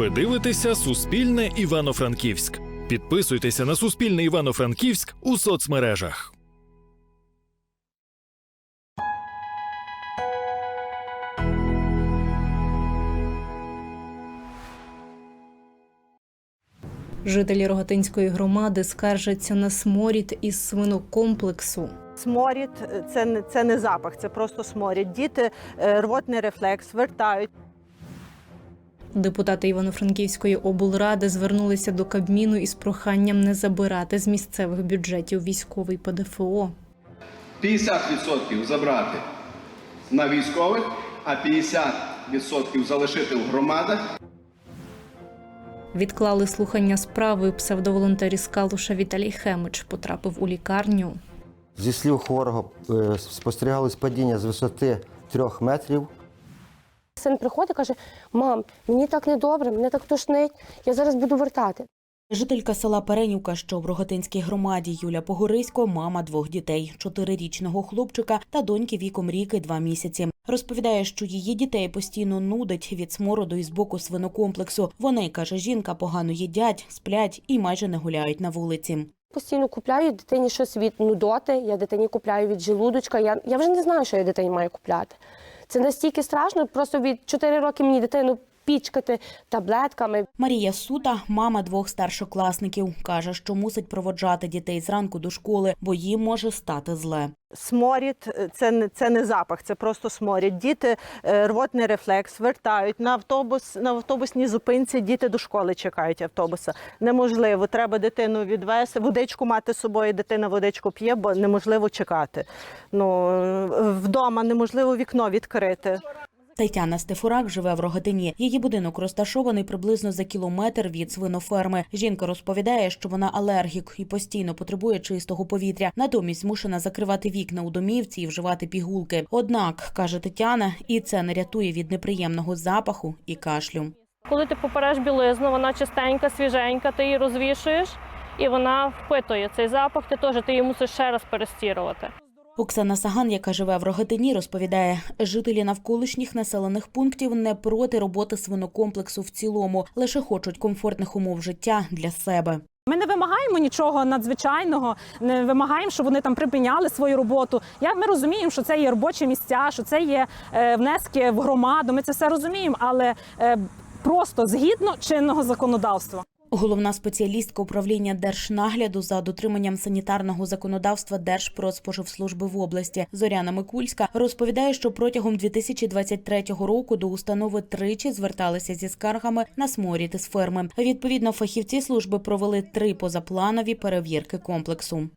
Ви дивитеся Суспільне Івано-Франківськ. Підписуйтеся на Суспільне Івано-Франківськ у соцмережах. Жителі Рогатинської громади скаржаться на сморід із свинокомплексу. Сморід це не це не запах, це просто сморід. Діти е, рвотний рефлекс вертають. Депутати Івано-Франківської облради звернулися до Кабміну із проханням не забирати з місцевих бюджетів військовий ПДФО. 50% забрати на військових, а 50% залишити в громадах. Відклали слухання справи. Псевдоволонтер із Калуша Віталій Хемич потрапив у лікарню. Зі слів хворого е, спостерігалось падіння з висоти трьох метрів. Син приходить і каже: мам, мені так недобре, мене так тошнить, я зараз буду вертати. Жителька села Перенівка, що в Рогатинській громаді Юля Погорисько, мама двох дітей, чотирирічного хлопчика та доньки віком рік і два місяці. Розповідає, що її дітей постійно нудить від смороду із боку свинокомплексу. Вони, каже жінка, погано їдять, сплять і майже не гуляють на вулиці. Постійно купляю дитині щось від нудоти, я дитині купляю від желудочка. Я, я вже не знаю, що я дитині маю купляти. Це настільки страшно, просто від 4 роки мені дитину пічкати таблетками. Марія Сута, мама двох старшокласників, каже, що мусить проводжати дітей зранку до школи, бо їм може стати зле. Сморід це не це не запах, це просто сморід. Діти е, рвотний рефлекс вертають на автобус на автобусній зупинці. Діти до школи чекають автобуса. Неможливо, треба дитину відвести, водичку мати з собою. Дитина водичку п'є, бо неможливо чекати. Ну е, вдома неможливо вікно відкрити. Тетяна Стефурак живе в Рогатині. Її будинок розташований приблизно за кілометр від свиноферми. Жінка розповідає, що вона алергік і постійно потребує чистого повітря. Натомість змушена закривати вікна у домівці і вживати пігулки. Однак, каже Тетяна, і це не рятує від неприємного запаху і кашлю. Коли ти попереш білизну, вона чистенька, свіженька, ти її розвішуєш, і вона впитує цей запах, ти теж ти її мусиш ще раз перестірувати. Оксана Саган, яка живе в Рогатині, розповідає, жителі навколишніх населених пунктів не проти роботи свинокомплексу в цілому, лише хочуть комфортних умов життя для себе. Ми не вимагаємо нічого надзвичайного, не вимагаємо, щоб вони там припиняли свою роботу. Я ми розуміємо, що це є робочі місця, що це є е, внески в громаду. Ми це все розуміємо, але е, просто згідно чинного законодавства. Головна спеціалістка управління держнагляду за дотриманням санітарного законодавства Держпродспоживслужби в області Зоряна Микульська розповідає, що протягом 2023 року до установи тричі зверталися зі скаргами на сморід із ферми. Відповідно, фахівці служби провели три позапланові перевірки комплексу.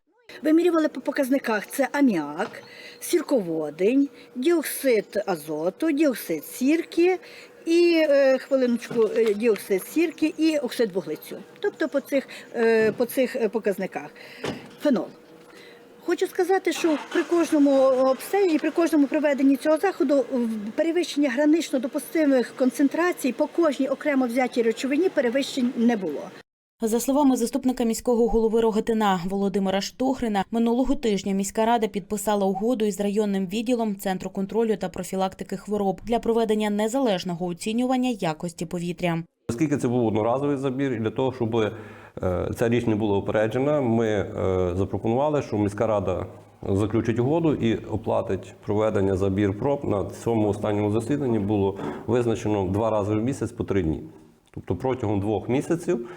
Вимірювали по показниках це аміак, сірководень, діоксид азоту, діоксид сірки і е, хвилиночку е, діоксид сірки і оксид вуглецю. Тобто по цих, е, по цих показниках. Фенол. Хочу сказати, що при кожному обстеженні, при кожному проведенні цього заходу перевищення гранично допустимих концентрацій по кожній окремо взятій речовині перевищень не було. За словами заступника міського голови Рогатина Володимира Штохрина, минулого тижня міська рада підписала угоду із районним відділом Центру контролю та профілактики хвороб для проведення незалежного оцінювання якості повітря. Оскільки це був одноразовий забір, для того, щоб е, ця річ не була упереджена, ми е, запропонували, що міська рада заключить угоду і оплатить проведення забір проб. На цьому останньому засіданні було визначено два рази в місяць по три дні. Тобто протягом двох місяців.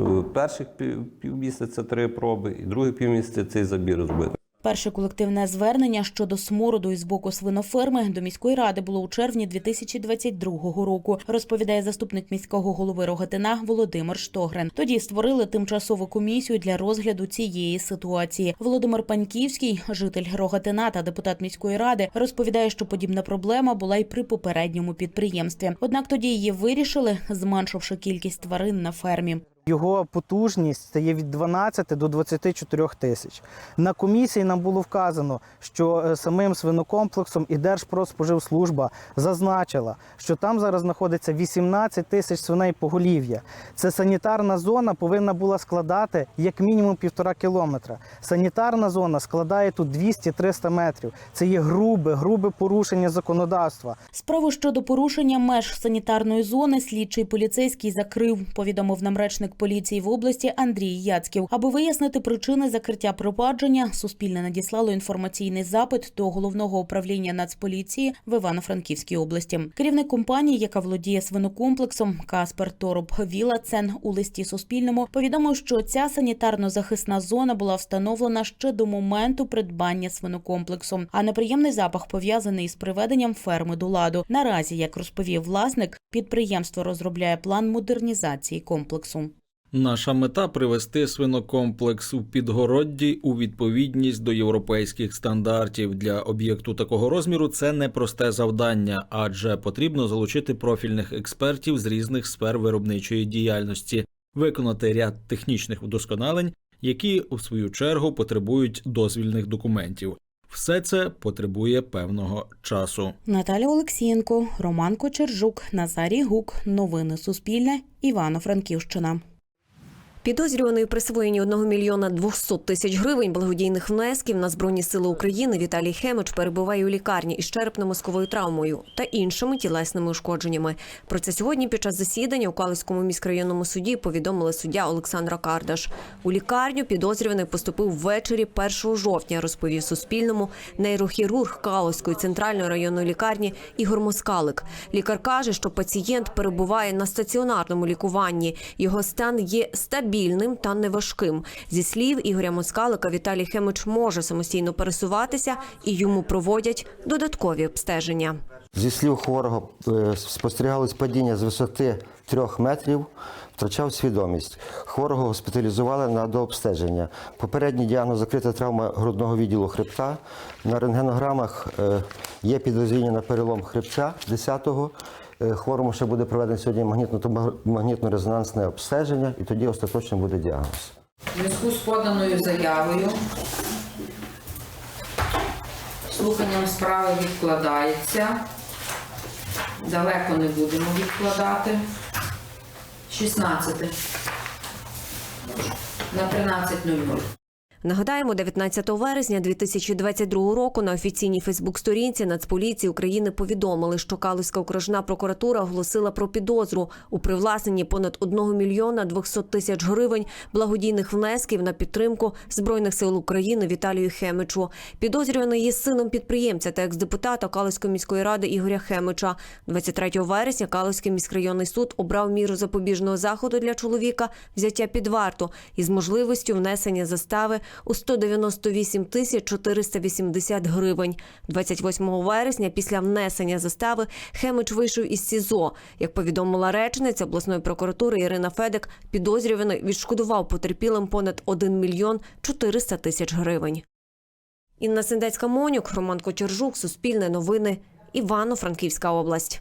Е, Перших пів- півмісяця три проби, і другий півмісяця цей забір зробити. Перше колективне звернення щодо смороду із боку свиноферми до міської ради було у червні 2022 року. Розповідає заступник міського голови Рогатина Володимир Штогрен. Тоді створили тимчасову комісію для розгляду цієї ситуації. Володимир Паньківський, житель Рогатина та депутат міської ради, розповідає, що подібна проблема була й при попередньому підприємстві. Однак тоді її вирішили, зменшивши кількість тварин на фермі. Його потужність стає від 12 до 24 тисяч. На комісії нам було вказано, що е, самим свинокомплексом і Держпродспоживслужба зазначила, що там зараз знаходиться 18 тисяч свиней поголів'я. Це санітарна зона повинна була складати як мінімум півтора кілометра. Санітарна зона складає тут 200-300 метрів. Це є грубе, грубе порушення законодавства. Справу щодо порушення меж санітарної зони слідчий поліцейський закрив, повідомив нам речник поліції в області Андрій Яцьків. Аби вияснити причини закриття провадження, Суспільне надіслало інформаційний запит до головного управління Нацполіції в Івано-Франківській області. Керівник компанії, яка володіє свинокомплексом, Каспер Тороп Вілацен у листі Суспільному повідомив, що ця санітарно-захисна зона була встановлена ще до моменту придбання свинокомплексу. А неприємний запах пов'язаний з приведенням ферми до ладу. Наразі, як розповів власник, підприємство розробляє план модернізації комплексу. Наша мета привести свинокомплекс у підгородді у відповідність до європейських стандартів. Для об'єкту такого розміру це непросте завдання, адже потрібно залучити профільних експертів з різних сфер виробничої діяльності, виконати ряд технічних вдосконалень, які у свою чергу потребують дозвільних документів. Все це потребує певного часу. Наталя Олексієнко, Роман Кочержук, Назарій Гук. Новини Суспільне. Івано-Франківщина. Підозрюваний у присвоєнні 1 мільйона 200 тисяч гривень благодійних внесків на Збройні сили України Віталій Хемич перебуває у лікарні із черепно-мозковою травмою та іншими тілесними ушкодженнями. Про це сьогодні під час засідання у Калицькому міськрайонному суді повідомили суддя Олександра Кардаш. У лікарню підозрюваний поступив ввечері 1 жовтня, розповів Суспільному нейрохірург Калицької центральної районної лікарні Ігор Москалик. Лікар каже, що пацієнт перебуває на стаціонарному лікуванні. Його стан є стабільним та неважким. Зі слів Ігоря Москалика, Віталій Хемич може самостійно пересуватися і йому проводять додаткові обстеження. Зі слів хворого е, спостерігалось падіння з висоти трьох метрів, втрачав свідомість. Хворого госпіталізували на дообстеження. Попередній діагноз закрита травма грудного відділу хребта. На рентгенограмах е, є підозріння на перелом хребця 10-го. Е, Хворому ще буде проведено сьогодні магнітно- магнітно-резонансне обстеження, і тоді остаточно буде діагноз. В зв'язку з поданою заявою слуханням справи відкладається. Далеко не будемо відкладати. 16. На 13.00. Нагадаємо, 19 вересня 2022 року на офіційній Фейсбук-сторінці Нацполіції України повідомили, що Калузька окружна прокуратура оголосила про підозру у привласненні понад 1 мільйона 200 тисяч гривень благодійних внесків на підтримку збройних сил України Віталію Хемичу. Підозрюваний є сином підприємця та екс-депутата Калузької міської ради Ігоря Хемича. 23 вересня Калузький міськрайонний суд обрав міру запобіжного заходу для чоловіка взяття під варту із можливістю внесення застави у 198 тисяч 480 гривень. 28 вересня після внесення застави Хемич вийшов із СІЗО. Як повідомила речниця обласної прокуратури Ірина Федек, підозрюваний відшкодував потерпілим понад 1 мільйон 400 тисяч гривень. Інна Сендецька Монюк, Роман Кочержук, Суспільне новини, Івано-Франківська область.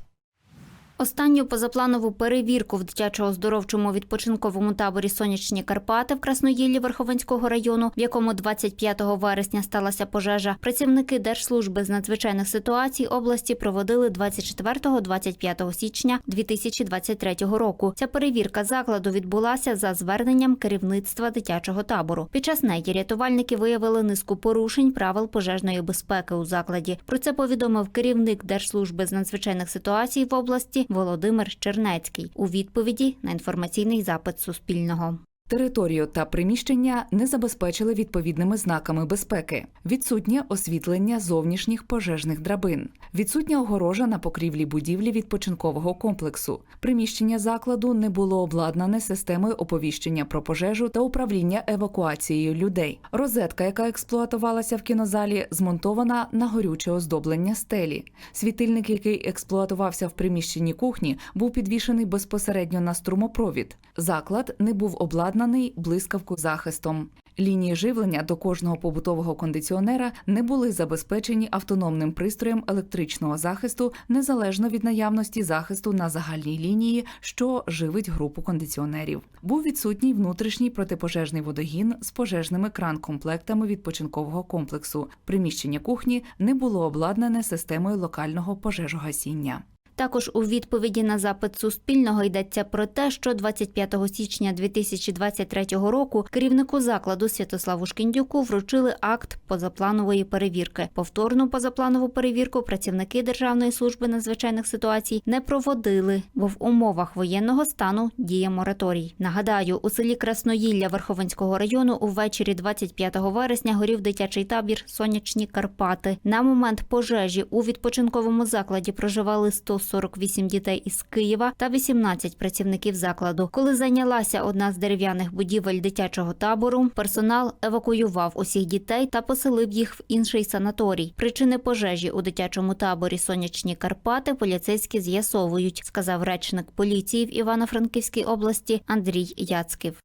Останню позапланову перевірку в дитячо-оздоровчому відпочинковому таборі Сонячні Карпати в Красноїллі Верховинського району, в якому 25 вересня сталася пожежа, працівники Держслужби з надзвичайних ситуацій області проводили 24-25 січня 2023 року. Ця перевірка закладу відбулася за зверненням керівництва дитячого табору. Під час неї рятувальники виявили низку порушень правил пожежної безпеки у закладі. Про це повідомив керівник Держслужби з надзвичайних ситуацій в області Володимир Чернецький у відповіді на інформаційний запит Суспільного. Територію та приміщення не забезпечили відповідними знаками безпеки, відсутнє освітлення зовнішніх пожежних драбин, відсутня огорожа на покрівлі будівлі відпочинкового комплексу. Приміщення закладу не було обладнане системою оповіщення про пожежу та управління евакуацією людей. Розетка, яка експлуатувалася в кінозалі, змонтована на горюче оздоблення стелі. Світильник, який експлуатувався в приміщенні кухні, був підвішений безпосередньо на струмопровід. Заклад не був обладнаний блискавку захистом. Лінії живлення до кожного побутового кондиціонера не були забезпечені автономним пристроєм електричного захисту незалежно від наявності захисту на загальній лінії, що живить групу кондиціонерів. Був відсутній внутрішній протипожежний водогін з пожежними кран-комплектами відпочинкового комплексу. Приміщення кухні не було обладнане системою локального пожежогасіння. Також у відповіді на запит Суспільного йдеться про те, що 25 січня 2023 року керівнику закладу Святославу Шкіндюку вручили акт позапланової перевірки. Повторну позапланову перевірку працівники Державної служби надзвичайних ситуацій не проводили, бо в умовах воєнного стану діє мораторій. Нагадаю, у селі Красноїлля Верховенського району увечері 25 вересня горів дитячий табір Сонячні Карпати. На момент пожежі у відпочинковому закладі проживали 148 дітей із Києва та 18 працівників закладу. Коли зайнялася одна з дерев'яних будівель дитячого табору, персонал евакуював усіх дітей та поселив їх в інший санаторій. Причини пожежі у дитячому таборі Сонячні Карпати поліцейські з'ясовують, сказав речник поліції в Івано-Франківській області Андрій Яцьків.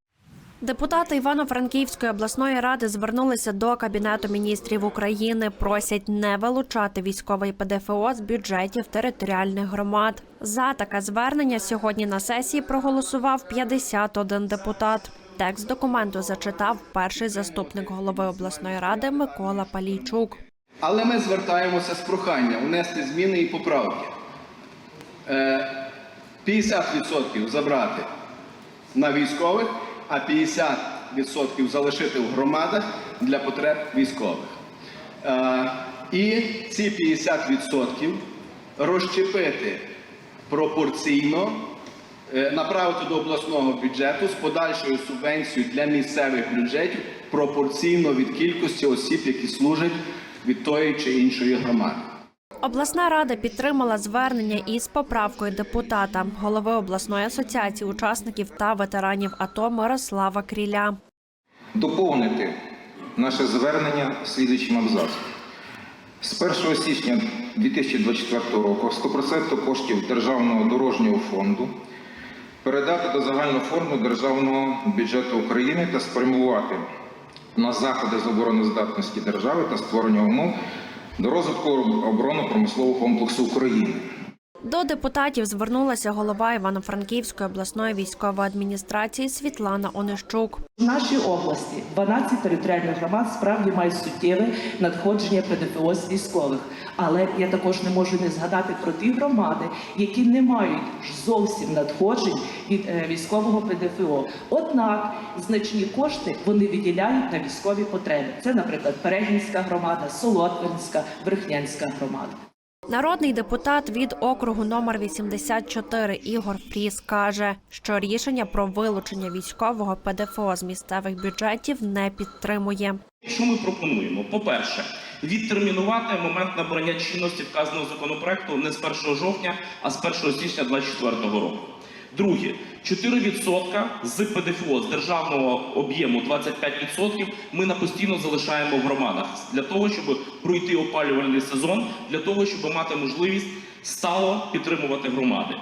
Депутати Івано-Франківської обласної ради звернулися до Кабінету міністрів України. Просять не вилучати військовий ПДФО з бюджетів територіальних громад. За таке звернення сьогодні на сесії проголосував 51 депутат. Текст документу зачитав перший заступник голови обласної ради Микола Палійчук. Але ми звертаємося з проханням внести зміни і поправки. Е, 50% забрати на військових, а 50% залишити в громадах для потреб військових. Е, І ці 50% розщепити пропорційно, е, направити до обласного бюджету з подальшою субвенцією для місцевих бюджетів пропорційно від кількості осіб, які служать від тої чи іншої громади. Обласна рада підтримала звернення із поправкою депутата, голови обласної асоціації учасників та ветеранів АТО Мирослава Кріля. доповнити наше звернення слідуючим абзацом. З 1 січня 2024 року 100% коштів Державного дорожнього фонду передати до загального фонду Державного бюджету України та спрямувати на заходи з обороноздатності держави та створення умов до розвитку оборонно-промислового комплексу України. До депутатів звернулася голова Івано-Франківської обласної військової адміністрації Світлана Онищук. В нашій області 12 територіальних громад справді мають суттєве надходження ПДФО з військових. Але я також не можу не згадати про ті громади, які не мають зовсім надходжень від е, військового ПДФО. Однак значні кошти вони виділяють на військові потреби. Це, наприклад, Перегінська громада, Солотвинська, Верхнянська громада. Народний депутат від округу номер 84 Ігор Фріс каже, що рішення про вилучення військового ПДФО з місцевих бюджетів не підтримує. Що ми пропонуємо? По-перше, відтермінувати момент набрання чинності вказаного законопроекту не з 1 жовтня, а з 1 січня 2024 року. Друге, 4% з ПДФО з державного об'єму 25% ми на постійно залишаємо в громадах для того, щоб пройти опалювальний сезон, для того, щоб мати можливість стало підтримувати громади.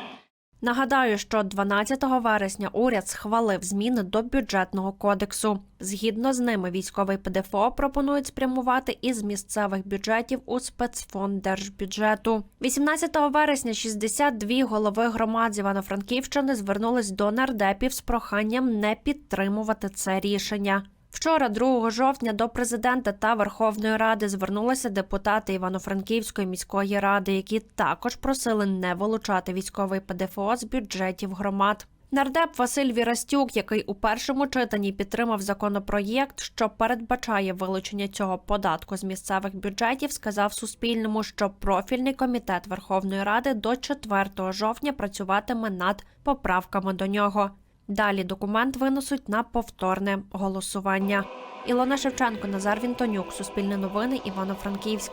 Нагадаю, що 12 вересня уряд схвалив зміни до бюджетного кодексу. Згідно з ними, військовий ПДФО пропонують спрямувати із місцевих бюджетів у спецфонд держбюджету. 18 вересня 62 голови громад з Івано-Франківщини звернулись до нардепів з проханням не підтримувати це рішення. Вчора, 2 жовтня, до президента та Верховної Ради звернулися депутати Івано-Франківської міської ради, які також просили не вилучати військовий ПДФО з бюджетів громад. Нардеп Василь Вірастюк, який у першому читанні підтримав законопроєкт, що передбачає вилучення цього податку з місцевих бюджетів, сказав Суспільному, що профільний комітет Верховної Ради до 4 жовтня працюватиме над поправками до нього. Далі документ винесуть на повторне голосування. Ілона Шевченко, Назар Вінтонюк, Суспільне новини, Івано-Франківськ.